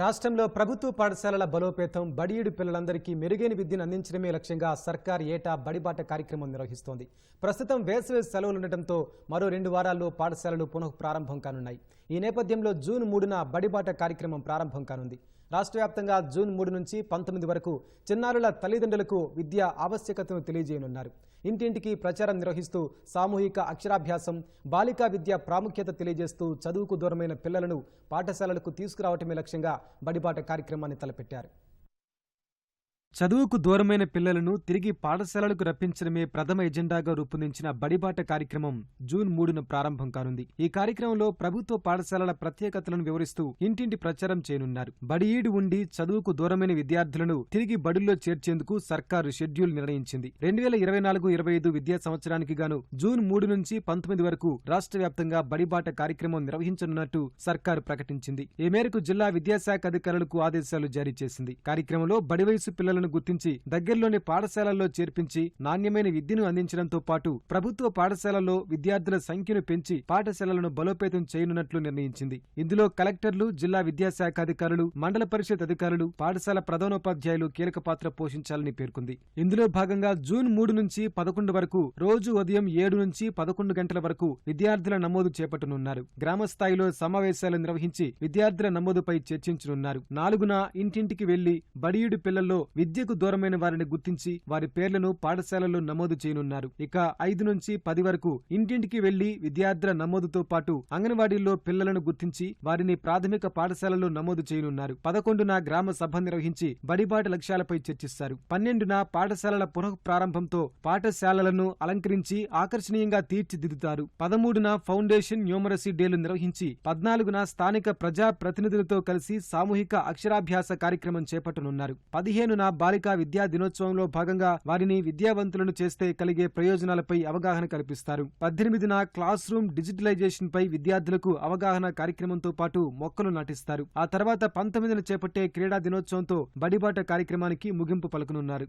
రాష్ట్రంలో ప్రభుత్వ పాఠశాలల బలోపేతం బడియుడు పిల్లలందరికీ మెరుగైన విద్యను అందించడమే లక్ష్యంగా సర్కార్ ఏటా బడిబాట కార్యక్రమం నిర్వహిస్తోంది. ప్రస్తుతం వేసవి సెలవులు ఉండటంతో మరో రెండు వారాల్లో పాఠశాలలు పునః ప్రారంభం కానున్నాయి. ఈ నేపథ్యంలో జూన్ మూడున బడిబాట కార్యక్రమం ప్రారంభం కానుంది. రాష్ట్ర వ్యాప్తంగా జూన్ మూడు నుంచి పంతొమ్మిది వరకు చిన్నారుల తల్లిదండ్రులకు విద్య ఆవశ్యకతను తెలియజేయనున్నారు. ఇంటింటికి ప్రచారం నిర్వహిస్తూ సామూహిక అక్షరాభ్యాసం బాలికా విద్య ప్రాముఖ్యత తెలియజేస్తూ చదువుకు దూరమైన పిల్లలను పాఠశాలలకు తీసుకురావటమే లక్ష్యంగా బడిబాట కార్యక్రమాన్ని తలపెట్టారు. చదువుకు దూరమైన పిల్లలను తిరిగి పాఠశాలలకు రప్పించడమే ప్రథమ ఎజెండాగా రూపొందించిన బడిబాట కార్యక్రమం జూన్ మూడున ప్రారంభం కానుంది. ఈ కార్యక్రమంలో ప్రభుత్వ పాఠశాలల ప్రత్యేకతలను వివరిస్తూ ఇంటింటి ప్రచారం చేయనున్నారు. బడిఈడు ఉండి చదువుకు దూరమైన విద్యార్థులను తిరిగి బడుల్లో చేర్చేందుకు సర్కారు షెడ్యూల్ నిర్ణయించింది. రెండు వేల ఇరవై నాలుగు ఇరవై ఐదు విద్యా సంవత్సరానికి గాను జూన్ మూడు నుంచి పంతొమ్మిది వరకు రాష్ట్ర వ్యాప్తంగా బడిబాట కార్యక్రమం నిర్వహించనున్నట్టు సర్కారు ప్రకటించింది. ఈ మేరకు జిల్లా విద్యాశాఖ అధికారులకు ఆదేశాలు జారీ చేసింది. కార్యక్రమంలో బడి వయసు పిల్లలను గుర్తించి దగ్గరలోని పాఠశాలల్లో చేర్పించి నాణ్యమైన విద్యను అందించడంతో పాటు ప్రభుత్వ పాఠశాలల్లో విద్యార్థుల సంఖ్యను పెంచి పాఠశాలలను బలోపేతం చేయనున్నట్లు నిర్ణయించింది. ఇందులో కలెక్టర్లు జిల్లా విద్యాశాఖ అధికారులు మండల పరిషత్ అధికారులు పాఠశాల ప్రధానోపాధ్యాయులు కీలక పాత్ర పోషించాలని పేర్కొంది. ఇందులో భాగంగా జూన్ మూడు నుంచి పదకొండు వరకు రోజు ఉదయం ఏడు నుంచి పదకొండు గంటల వరకు విద్యార్థుల నమోదు చేపట్టనున్నారు. గ్రామ స్థాయిలో సమావేశాలు నిర్వహించి విద్యార్థుల నమోదుపై చర్చించనున్నారు. నాలుగున ఇంటింటికి వెళ్ళి బడియుడు పిల్లల్లో విద్య విద్యకు దూరమైన వారిని గుర్తించి వారి పేర్లను పాఠశాలల్లో నమోదు చేయనున్నారు. ఇక ఐదు నుంచి పది వరకు ఇంటింటికి వెళ్ళి విద్యార్థుల నమోదుతో పాటు అంగన్వాడీల్లో పిల్లలను గుర్తించి వారిని ప్రాథమిక పాఠశాలలో నమోదు చేయనున్నారు. పదకొండున గ్రామ సభ నిర్వహించి బడిబాట లక్ష్యాలపై చర్చిస్తారు. పన్నెండున పాఠశాలల పునః ప్రారంభంతో పాఠశాలలను అలంకరించి ఆకర్షణీయంగా తీర్చిదిద్దుతారు. పదమూడున ఫౌండేషన్ న్యూమరసీ డేలు నిర్వహించి పద్నాలుగున స్థానిక ప్రజా ప్రతినిధులతో కలిసి సామూహిక అక్షరాభ్యాస కార్యక్రమం చేపట్టనున్నారు. పదిహేనున బాలికా విద్యా దినోత్సవంలో భాగంగా వారిని విద్యావంతులను చేస్తే కలిగే ప్రయోజనాలపై అవగాహన కల్పిస్తారు. పద్దెనిమిదిన క్లాస్ రూమ్ డిజిటలైజేషన్ పై విద్యార్థులకు అవగాహన కార్యక్రమంతో పాటు మొక్కలు నాటిస్తారు. ఆ తర్వాత పంతొమ్మిదిన చేపట్టే క్రీడా దినోత్సవంతో బడిబాట కార్యక్రమానికి ముగింపు పలుకనున్నారు.